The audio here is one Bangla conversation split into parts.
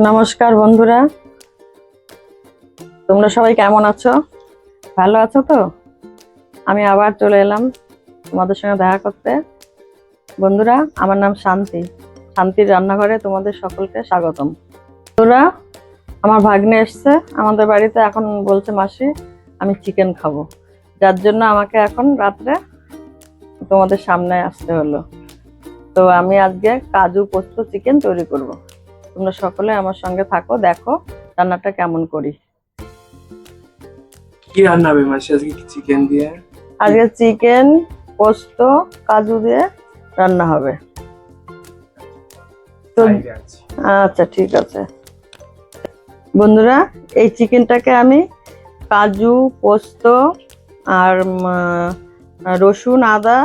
নমস্কার বন্ধুরা। তোমরা সবাই কেমন আছো? ভালো আছো তো? আমি আবার চলে এলাম তোমাদের সঙ্গে দেখা করতে। বন্ধুরা, আমার নাম শান্তি। শান্তির রান্নাঘরে তোমাদের সকলকে স্বাগতম। বন্ধুরা, আমার ভাগ্নে এসছে আমাদের বাড়িতে, এখন বলছে, মাসি, আমি চিকেন খাব। যার জন্য আমাকে এখন রাত্রে তোমাদের সামনে আসতে হলো। তো আমি আজকে কাজু পোস্ত চিকেন তৈরি করব। তোমরা সকলে আমার সঙ্গে থাকো দেখো রান্নাটা কেমন করি। কি রান্না হবে মাসি? আজকে চিকেন দিয়ে? আজকে চিকেন পোস্ত কাজু দিয়ে রান্না হবে। তো আচ্ছা ঠিক আছে। বন্ধুরা এই চিকেনটাকে আমি কাজু পোস্ত আর রসুন আদা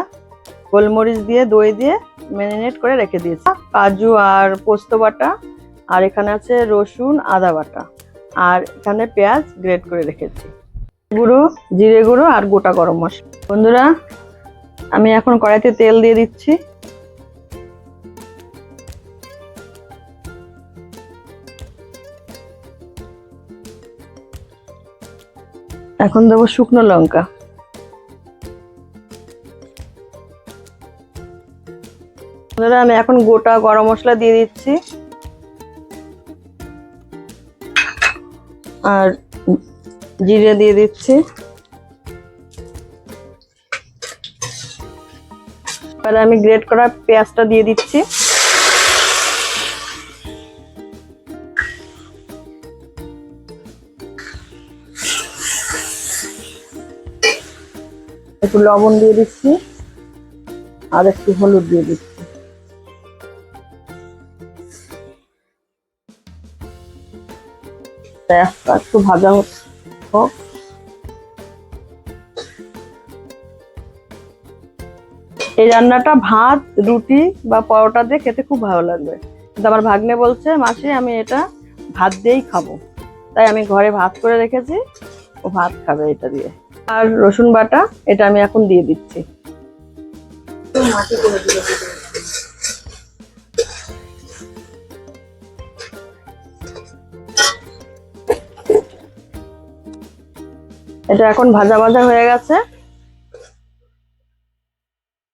গোলমরিচ দিয়ে দই দিয়ে ম্যারিনেট করে রেখে দিয়েছি। কাজু আর পোস্ত বাটা আর এখানে আছে রসুন, আদা বাটা। আর এখানে পেঁয়াজ গ্রেট করে রেখেছি। গুঁড়ো, জিরে গুঁড়ো আর গোটা গরম মশলা। বন্ধুরা, আমি এখন কড়াইতে তেল দিয়ে দিচ্ছি। এখন দেবো শুকনো লঙ্কা। আমি এখন গোটা গরম মশলা দিয়ে দিচ্ছি। আর জিরে দিয়ে দিচ্ছি। এবার আমি গ্রেট করা পেঁয়াজটা দিয়ে দিচ্ছি। একটু লবণ দিয়ে দিচ্ছি। আর একটু হলুদ দিয়ে দিচ্ছি। পেঁয়াজটা একটু ভাজা হোক। এই রান্নাটা ভাত, রুটি বা পরোটা দিয়ে খেতে খুব ভালো লাগবে। কিন্তু আমার ভাগ্নে বলছে, মাসি, আমি এটা ভাত দিয়েই খাব। তাই আমি ঘরে ভাত করে রেখেছি, ও ভাত খাবে এটা দিয়ে। আর রসুন বাটা, এটা আমি এখন দিয়ে দিচ্ছি। এটা এখন ভাজা ভাজা হয়ে গেছে।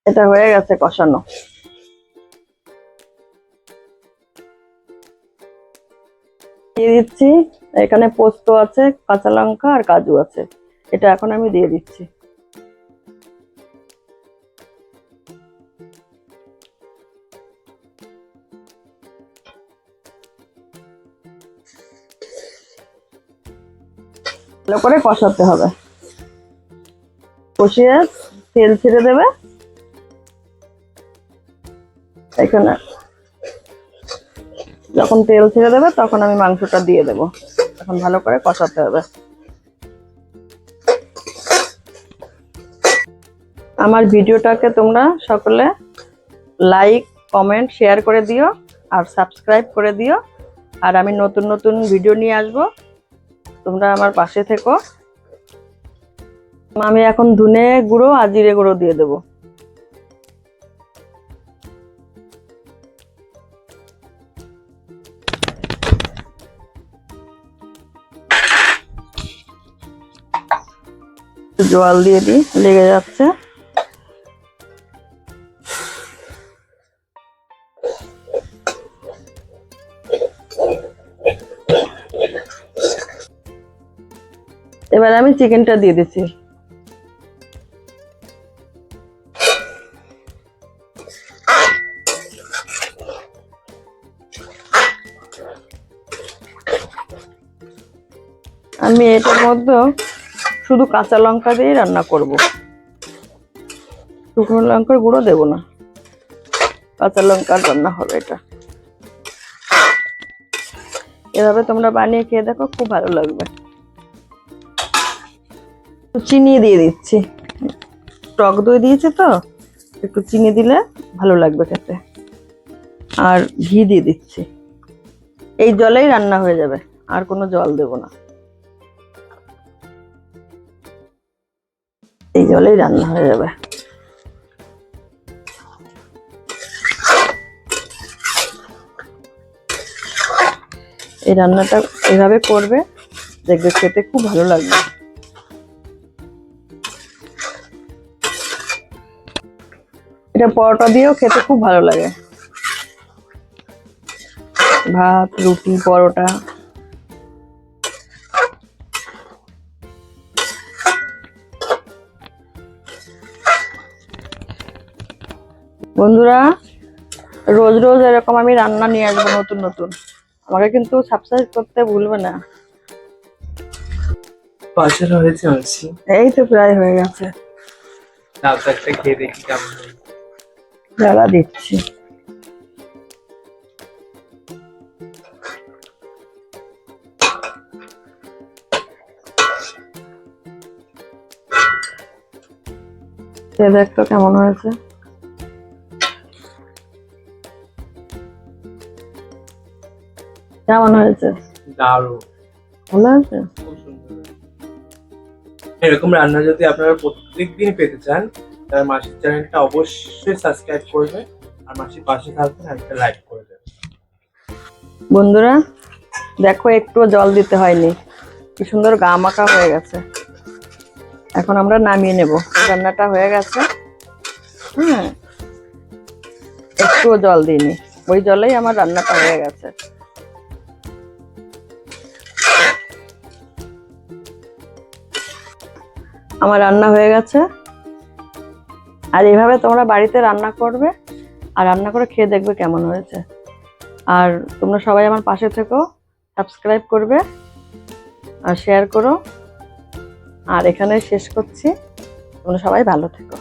এটা হয়ে গেছে কষানো। দিয়ে দিচ্ছি। এখানে পোস্ত আছে, কাঁচা লঙ্কা আর কাজু আছে। এটা এখন আমি দিয়ে দিচ্ছি। ভালো করে কষাতে হবে। কষিয়ে তেল ছেড়ে দেবে। এখানে যখন তেল ছেড়ে দেবে, তখন আমি মাংসটা দিয়ে দেবো। এখন ভালো করে কষাতে হবে। আমার ভিডিওটাকে তোমরা সকলে লাইক, কমেন্ট, শেয়ার করে দিও আর সাবস্ক্রাইব করে দিও। আর আমি নতুন নতুন ভিডিও নিয়ে আসব। তোমরা আমার পাশে থেকো। আমি এখন ধুনে গুঁড়ো আর জিরে গুঁড়ো দিয়ে দেবো। জল দিয়ে দিই, লেগে যাচ্ছে। এবার আমি চিকেনটা দিয়ে দিচ্ছি। আমি এটার মধ্যে শুধু কাঁচা লঙ্কা দিয়েই রান্না করব। শুকনো লঙ্কার গুঁড়ো দেবো না। কাঁচা লঙ্কার রান্না হবে এটা। এভাবে তোমরা বানিয়ে খেয়ে দেখো, খুব ভালো লাগবে। একটু চিনি দিয়ে দিচ্ছি। টক দই দিয়েছে তো, একটু চিনি দিলে ভালো লাগবে খেতে। আর ঘি দিয়ে দিচ্ছি। এই জলেই রান্না হয়ে যাবে, আর কোনো জল দেব না। এই জলেই রান্না হয়ে যাবে। এই রান্নাটা এভাবে করবে, দেখবে খেতে খুব ভালো লাগবে। এটা পরোটা দিয়েও খেতে খুব ভালো লাগে। ভাত রুটি পরোটা। বন্ধুরা রোজ রোজ এরকম আমি রান্না নিয়ে আসব নতুন নতুন। আমাকে কিন্তু সাবস্ক্রাইব করতে ভুলবে না। পাশের হয়েছে এই তো প্রায় হয়ে গেছে। খেয়ে দেখি কেমন। জ্বালা দিচ্ছি। সে দেখ কেমন হয়েছে? কেমন হয়েছে? দারুণ। ভালো হয়েছে? এরকম রান্না যদি আপনারা প্রত্যেক দিন পেতে চান তাহলে মাসির চ্যানেলটা অবশ্যই সাবস্ক্রাইব করবে, আর মাসির পাশে থাকবেন আর একটা লাইক করে দেবেন। বন্ধুরা, দেখো একটু জল দিতে হয়নি। কি সুন্দর গা মাখা হয়ে গেছে। এখন আমরা নামিয়ে নেব। রান্নাটা হয়ে গেছে। হ্যাঁ একটুও জল দিইনি। ওই জলেই আমার রান্নাটা হয়ে গেছে। আমার রান্না হয়ে গেছে। আর এইভাবে তোমরা বাড়িতে রান্না করবে আর রান্না করে খেয়ে দেখবে কেমন হয়েছে। আর তোমরা সবাই আমার পাশে থেকো সাবস্ক্রাইব করবে আর শেয়ার করো। আর এখানে শেষ করছি। তোমরা সবাই ভালো থেকো।